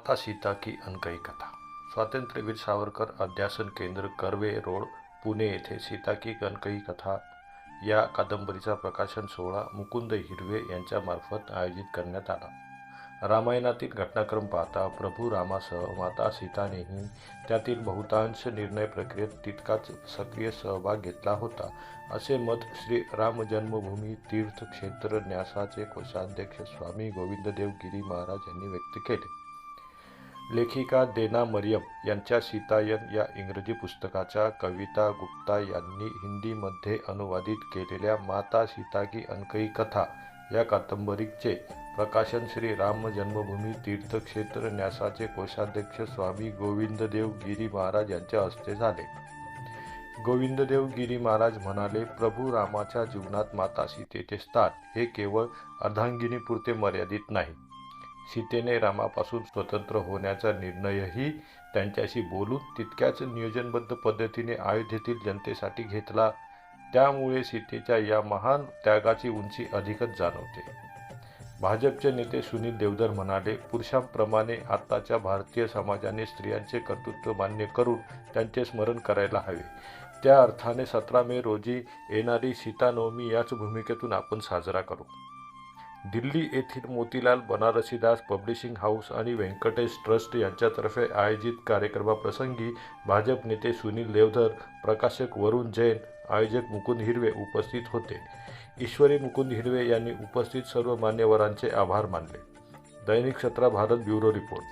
माता सीता की अनकही कथा। स्वातंत्र्यवीर सावरकर अध्यासन केंद्र कर्वे रोड पुणे येथे सीता की अनकही कथा या कादंबरीचा प्रकाशन सोहळा मुकुंद हिरवे यांच्यामार्फत आयोजित करण्यात आला. रामायणातील घटनाक्रम पाहता प्रभू रामासह माता सीतानेही त्यातील बहुतांश निर्णय प्रक्रियेत तितकाच सक्रिय सहभाग घेतला होता असे मत श्री राम जन्मभूमी तीर्थक्षेत्र न्यासाचे कोषाध्यक्ष स्वामी गोविंददेव गिरी महाराज यांनी व्यक्त केले. लेखिका देना मरियम यांच्या सीतायन या इंग्रजी पुस्तकाच्या कविता गुप्ता यांनी हिंदीमध्ये अनुवादित केलेल्या माता सीता की अनकई कथा या कादंबरीचे प्रकाशन श्री राम जन्मभूमी तीर्थक्षेत्र न्यासाचे कोषाध्यक्ष स्वामी गोविंददेव गिरी महाराज यांच्या हस्ते झाले. गोविंददेव गिरी महाराज म्हणाले प्रभू रामाच्या जीवनात माता सीतेचे स्थान हे केवळ अर्धांगिनीपुरते मर्यादित नाही. सीतेने रामापासून स्वतंत्र होण्याचा निर्णयही त्यांच्याशी बोलून तितक्याच नियोजनबद्ध पद्धतीने अयोध्येतील जनतेसाठी घेतला. त्यामुळे सीतेच्या या महान त्यागाची उंची अधिकच जाणवते. भाजपचे नेते सुनील देवधर म्हणाले पुरुषांप्रमाणे आताच्या भारतीय समाजाने स्त्रियांचे कर्तृत्व मान्य करून त्यांचे स्मरण करायला हवे. त्या अर्थाने सतरा मे रोजी येणारी सीतानवमी याच भूमिकेतून आपण साजरा करू. दिल्ली येथील मोतीलाल बनारसीदास पब्लिशिंग हाऊस आणि व्यंकटेश ट्रस्ट यांच्यातर्फे आयोजित कार्यक्रमाप्रसंगी भाजप नेते सुनील देवधर प्रकाशक वरुण जैन आयोजक मुकुंद हिरवे उपस्थित होते. ईश्वरी मुकुंद हिरवे यांनी उपस्थित सर्व मान्यवरांचे आभार मानले. दैनिक सत्रा भारत ब्युरो रिपोर्ट.